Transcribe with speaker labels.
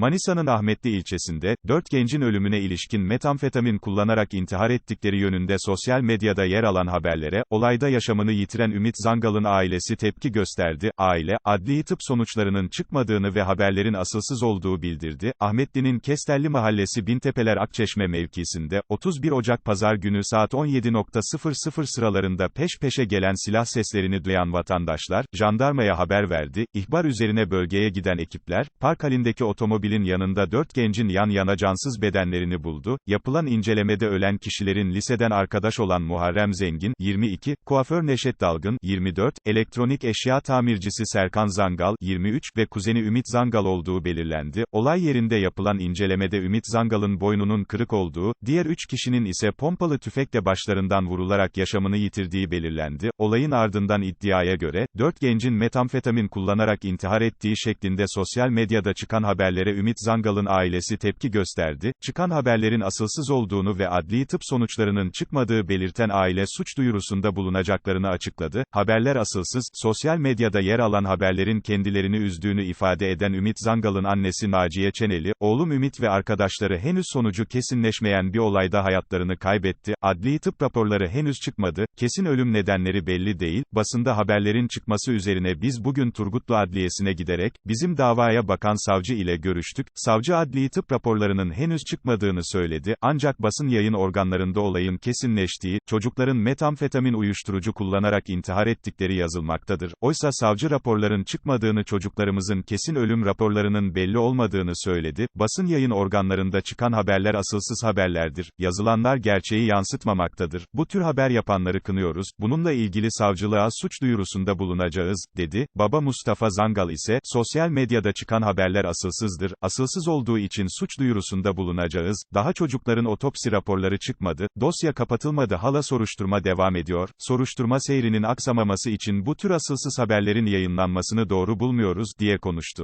Speaker 1: Manisa'nın Ahmetli ilçesinde, dört gencin ölümüne ilişkin metamfetamin kullanarak intihar ettikleri yönünde sosyal medyada yer alan haberlere, olayda yaşamını yitiren Ümit Zangal'ın ailesi tepki gösterdi, aile, adli tıp sonuçlarının çıkmadığını ve haberlerin asılsız olduğu bildirdi, Ahmetli'nin Kestelli Mahallesi Bintepeler Akçeşme mevkisinde, 31 Ocak Pazar günü saat 17.00 sıralarında peş peşe gelen silah seslerini duyan vatandaşlar, jandarmaya haber verdi, ihbar üzerine bölgeye giden ekipler, park halindeki otomobilin yanında dört gencin yan yana cansız bedenlerini buldu, yapılan incelemede ölen kişilerin liseden arkadaş olan Muharrem Zengin, 22, kuaför Neşet Dalgın, 24, elektronik eşya tamircisi Serkan Zangal, 23 ve kuzeni Ümit Zangal olduğu belirlendi, olay yerinde yapılan incelemede Ümit Zangal'ın boynunun kırık olduğu, diğer üç kişinin ise pompalı tüfekle başlarından vurularak yaşamını yitirdiği belirlendi, olayın ardından iddiaya göre, dört gencin metamfetamin kullanarak intihar ettiği şeklinde sosyal medyada çıkan haberlere Ümit Zangal'ın ailesi tepki gösterdi, çıkan haberlerin asılsız olduğunu ve adli tıp sonuçlarının çıkmadığı belirten aile suç duyurusunda bulunacaklarını açıkladı, haberler asılsız, sosyal medyada yer alan haberlerin kendilerini üzdüğünü ifade eden Ümit Zangal'ın annesi Naciye Çeneli, oğlum Ümit ve arkadaşları henüz sonucu kesinleşmeyen bir olayda hayatlarını kaybetti, adli tıp raporları henüz çıkmadı, kesin ölüm nedenleri belli değil, basında haberlerin çıkması üzerine biz bugün Turgutlu Adliyesi'ne giderek, bizim davaya bakan savcı ile görüştük, savcı adli tıp raporlarının henüz çıkmadığını söyledi, ancak basın yayın organlarında olayın kesinleştiği, çocukların metamfetamin uyuşturucu kullanarak intihar ettikleri yazılmaktadır. Oysa savcı raporların çıkmadığını çocuklarımızın kesin ölüm raporlarının belli olmadığını söyledi, basın yayın organlarında çıkan haberler asılsız haberlerdir, yazılanlar gerçeği yansıtmamaktadır. Bu tür haber yapanları kınıyoruz, bununla ilgili savcılığa suç duyurusunda bulunacağız, dedi. Baba Mustafa Zangal ise, sosyal medyada çıkan haberler asılsızdır, asılsız olduğu için suç duyurusunda bulunacağız, daha çocukların otopsi raporları çıkmadı, dosya kapatılmadı hala soruşturma devam ediyor, soruşturma seyrinin aksamaması için bu tür asılsız haberlerin yayınlanmasını doğru bulmuyoruz, diye konuştu.